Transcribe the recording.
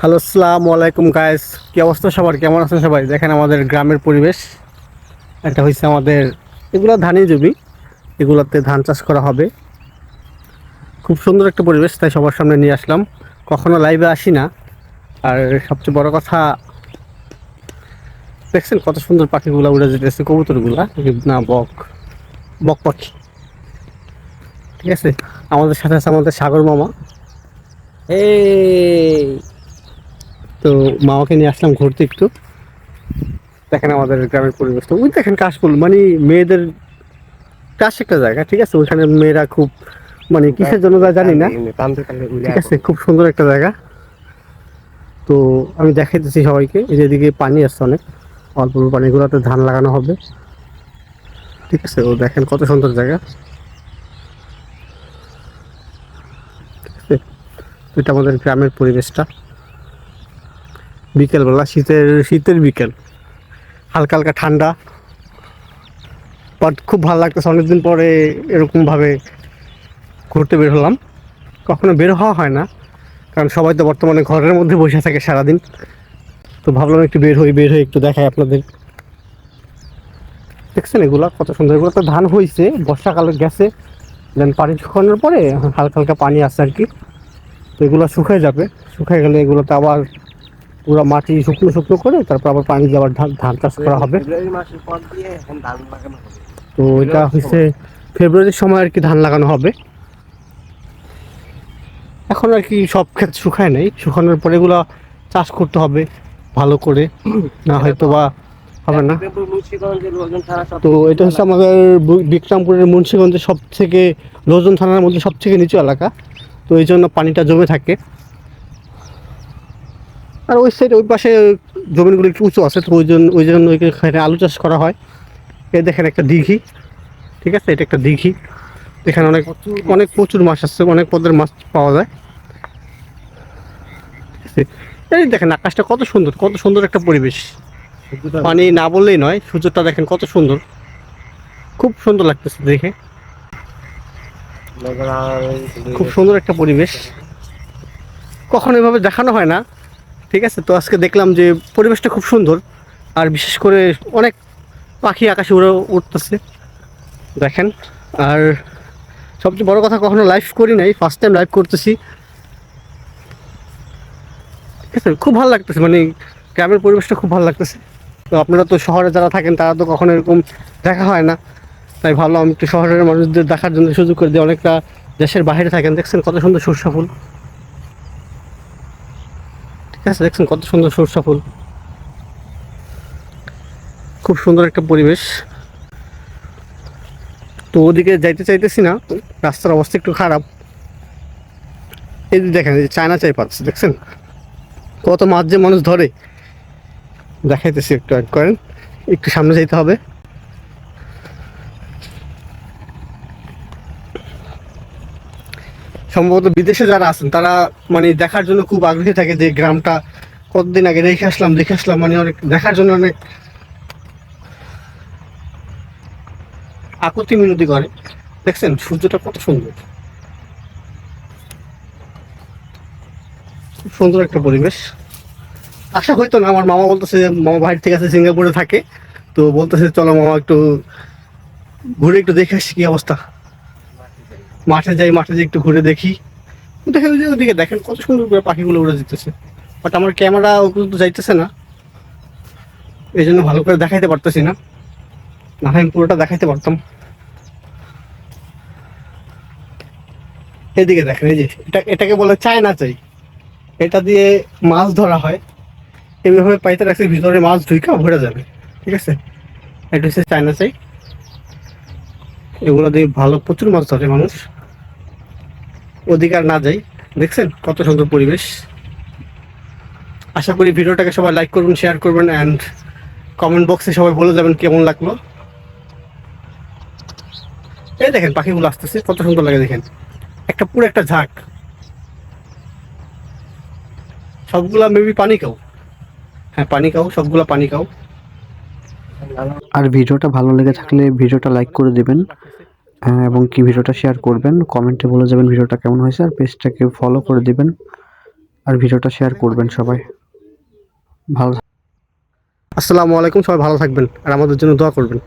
Hello, আসসালামু আলাইকুম guys কি অবস্থা সবার? কেমন আছেন সবাই? দেখেন আমাদের গ্রামের পরিবেশ। এটা হচ্ছে আমাদের, এগুলো ধানই জমি। এগুলোতে ধান চাষ করা হবে। খুব সুন্দর একটা পরিবেশ, তাই সবার সামনে নিয়ে আসলাম। কখনো লাইভে আসি না। আর সবচেয়ে বড় কথা, দেখছেন কত সুন্দর পাখিগুলো উড়ে যেতেছে, কবুতরগুলা। না বক বক পাখি। ঠিক আছে? আমাদের সাথে আছে আমাদের সাগর মামা। এই তো মামাকে নিয়ে আসলাম ঘুরতে একটু। দেখেন আমাদের গ্রামের পরিবেশ তো ওই দেখেন কাশফুল মানে মেয়েদের কাশ একটা জায়গা, ঠিক আছে? ওইখানে মেয়েরা খুব মানে কিসের জন্য জানি না। ঠিক আছে? খুব সুন্দর একটা জায়গা। তো আমি দেখাইতেছি সবাইকে। এই যে এদিকে পানি আসছে অনেক। অল্প অল্প পানিগুলোতে ধান লাগানো হবে। ঠিক আছে? ও দেখেন কত সুন্দর জায়গা। ঠিক আছে? এটা আমাদের গ্রামের পরিবেশটা। বিকেলবেলা, শীতের শীতের বিকেল। হালকা হালকা ঠান্ডা। বাট খুব ভালো লাগতেছে। অনেকদিন পরে এরকমভাবে ঘুরতে বের হলাম। কখনো বের হওয়া হয় না। কারণ সবাই তো বর্তমানে ঘরের মধ্যে বসে থাকে সারাদিন। তো ভাবলাম একটু বের হই, বের হয়ে একটু দেখাই আপনাদের। দেখছেন এগুলা? কত সুন্দর। এগুলো তো ধান হয়েছে বর্ষাকালে গেছে। দেন পানি শুকানোর পরে হালকা হালকা পানি আসছে আর কি। তো এগুলো শুকায় যাবে। শুকায় গেলে এগুলোতে আবার পুরো মাটি শুকনো শুকনো করে তারপর আবার পানি দিয়ে আবার ধান চাষ করা হবে। তো এটা হচ্ছে ফেব্রুয়ারির সময় আর কি ধান লাগানো হবে। এখন আর কি সব ক্ষেত শুকায় নেই। শুকানোর পরে এগুলো চাষ করতে হবে ভালো করে। না হয়তো বা হবে না। তো এটা হচ্ছে আমাদের বিক্রমপুরের মুন্সিগঞ্জের সব থেকে লোজন থানার মধ্যে সব থেকে নিচু এলাকা। তো এই জন্য পানিটা জমে থাকে। আর ওই সাইড ওই পাশে জমিগুলো একটু উঁচু আছে তো ওই জন্য ওই জন্য এখানে আলু চাষ করা হয়। এই দেখেন একটা দিঘি ঠিক আছে? এটা একটা দিঘি। এখানে অনেক অনেক প্রচুর মাছ আসছে অনেক পদের মাছ পাওয়া যায়। এই দেখেন আকাশটা কত সুন্দর কত সুন্দর একটা পরিবেশ। পানি না বললেই নয় সূর্যটা দেখেন কত সুন্দর। খুব সুন্দর লাগতেছে দেখে। খুব সুন্দর একটা পরিবেশ। কখনো এভাবে দেখানো হয় না। ঠিক আছে? তো আজকে দেখলাম যে পরিবেশটা খুব সুন্দর। আর বিশেষ করে অনেক পাখি আকাশে উড়ে উঠতেছে। দেখেন। আর সবচেয়ে বড় কথা, কখনো লাইভ করি নাই ফার্স্ট টাইম লাইভ করতেছি। ঠিক আছে? খুব ভালো লাগতেছে মানে গ্রামের পরিবেশটা খুব ভালো লাগতেছে। তো আপনারা তো শহরে যারা থাকেন, তারা তো কখনো এরকম দেখা হয় না। তাই ভাবলাম আমি একটু শহরের মানুষদের দেখার জন্য সুযোগ করে দিই অনেকটা দেশের বাইরে থাকেন। দেখছেন কত সুন্দর সরষা ফুল। আছে দেখছেন কত সুন্দর সরষা ফুল। খুব সুন্দর একটা পরিবেশ। তো ওদিকে যাইতে চাইতেছি না, রাস্তার অবস্থা একটু খারাপ। এই যে দেখেন, এই চায়না চাই পাচ্ছে দেখছেন? কত মাছ যে মানুষ ধরে। দেখাইতেছি একটু অ্যাড করেন, একটু সামনে যেতে হবে। সম্ভবত বিদেশে যারা আছেন, তারা মানে দেখার জন্য খুব আগ্রহী থাকে যে গ্রামটা কতদিন আগে দেখে আসলাম দেখে আসলাম মানে অনেক দেখার জন্য অনেক আকুতি মিনতি করে। দেখছেন, সূর্যটা কত সুন্দর। সুন্দর একটা পরিবেশ। আশা হইতো না, আমার মামা বলতেছে মামা বাইরে থেকে আছে, সিঙ্গাপুরে থাকে। তো বলতেছে, চলো মামা একটু ঘুরে একটু দেখে আসি কি অবস্থা। মাঠে যাই মাঠে যাই একটু ঘুরে দেখি। দেখেন যে ওদিকে দেখেন কত সুন্দর করে পাখিগুলো উড়ে যেতেছে বাট আমার ক্যামেরা ওগুলো তো যাইতেছে না। এই জন্য ভালো করে দেখাইতে পারতেছি না। না আমি পুরোটা দেখাইতে পারতাম। এদিকে দেখেন, এই যে এটা, এটাকে বলে চায়না চাই। এটা দিয়ে মাছ ধরা হয়। এইভাবে পাইতে রাখছে, ভিতরে মাছ ঢুইকা ভরে যাবে। ঠিক আছে? এটা হচ্ছে চায়না চাই। এগুলো দিয়ে ভালো প্রচুর মাছ ধরে মানুষ। আর না যাই দেখছেন কত সুন্দর পরিবেশ। আশা করি ভিডিওটাকে সবাই লাইক করবেন শেয়ার করবেন অ্যান্ড কমেন্ট বক্সে সবাই বলে যাবেন কেমন লাগল। এই দেখেন, পাখিগুলো আসতেছে, কত সুন্দর লাগে দেখেন। একটা পুরো একটা ঝাঁক। সবগুলা মেবি পানি খাও। হ্যাঁ পানি খাও, সবগুলা পানি খাও। আর ভিডিওটা ভালো লেগে থাকলে ভিডিওটা লাইক করে দেবেন। এবং কি ভিডিওটা শেয়ার করবেন? কমেন্টে বলে যাবেন ভিডিওটা কেমন হয়েছে, আর পেজটাকে ফলো করে দিবেন, আর ভিডিওটা শেয়ার করবেন সবাই। ভালো আসসালামু আলাইকুম, সবাই ভালো থাকবেন, আর আমাদের জন্য দোয়া করবেন।